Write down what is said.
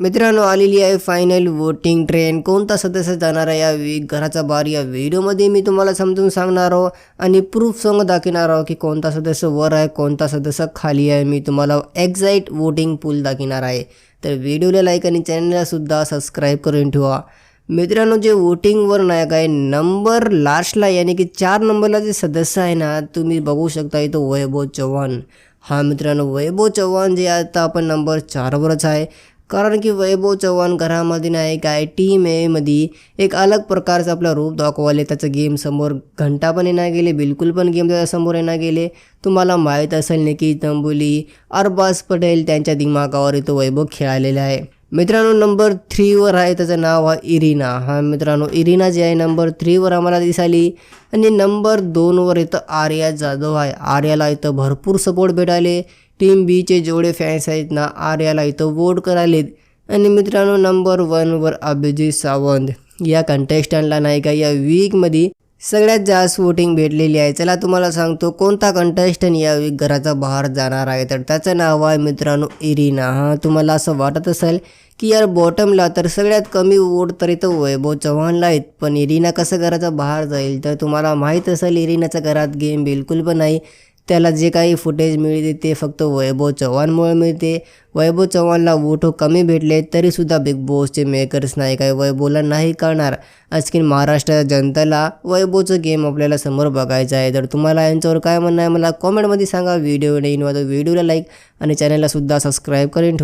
मित्रांनो आलेली आहे फायनल वोटिंग ट्रेन कोणता सदस्य जाणार आहे या वी घराचा बार या व्हिडिओमध्ये मी तुम्हाला समजून सांगणार आहो आणि प्रूफ सांग दाखवणार आहो की कोणता सदस्य वर आहे कोणता सदस्य खाली आहे. मी तुम्हाला एक्झॅक्ट वोटिंग पूल दाखवणार आहे. तर व्हिडिओला लाईक आणि चॅनललासुद्धा सबस्क्राईब करून ठेवा. मित्रांनो जे वोटिंगवर नायक आहे नंबर लास्टला यानी की चार नंबरला जे सदस्य आहे ना तुम्ही बघू शकता इथं वैभव चव्हाण. हा मित्रांनो वैभव चव्हाण जे आता आपण नंबर चारवरच आहे. कारण की वैभव चव्हाण घरामध्ये नाही काय टीम एमध्ये एक अलग प्रकारचं आपलं रूप दाखवले. त्याचं गेम समोर घंटा पण येणार गेले बिलकुल पण गेम त्याच्यासमोर येणार गेले. तुम्हाला माहीत असेल निकी तंबुली अरबाज पटेल त्यांच्या दिमागावर इथं वैभव खेळालेला आहे. मित्रांनो नंबर थ्रीवर आहे त्याचं नाव आहे इरिना. हा मित्रांनो इरिना जे आहे नंबर थ्रीवर आम्हाला दिसाली आणि नंबर दोनवर इथं आर्या जाधव आहे. आर्याला इथं भरपूर सपोर्ट भेटाले टीम बीचे जेवढे फॅन्स आहेत ना आर्याला इथं वोट करायलेत. आणि मित्रांनो नंबर वनवर अभिजित सावंत. या कंटेस्टंटला नाही का या वीकमध्ये सगळ्यात जास्त वोटिंग भेटलेली आहे. चला तुम्हाला सांगतो कोणता कंटेस्टंट या वीक घराचा बाहेर जाणार आहे? तर त्याचं नाव आहे मित्रांनो इरिना. हां तुम्हाला असं वाटत असेल की यार बॉटमला तर सगळ्यात कमी वोट तर इथं वैभव चव्हाणला आहेत पण इरिना कसं घराचा बाहेर जाईल? तर तुम्हाला माहीत असेल इरिनाच्या घरात गेम बिलकुल पण नाही. त्याला जे काही फुटेज मिळते ते फक्त वैभव चव्हाणमुळे मिळते. वैभव चव्हाणला वोटो कमी भेटले तरीसुद्धा बिग बॉसचे मेकर्स नाही काय वैभवला नाही करणार आजकीन महाराष्ट्राच्या जनतेला वैभवचं गेम आपल्याला समोर बघायचं आहे. तर तुम्हाला यांच्यावर काय म्हणणं आहे मला कॉमेंटमध्ये सांगा. व्हिडिओ नाही व्हिडिओला लाईक आणि चॅनलला सुद्धा सबस्क्राईब करून ठेवा.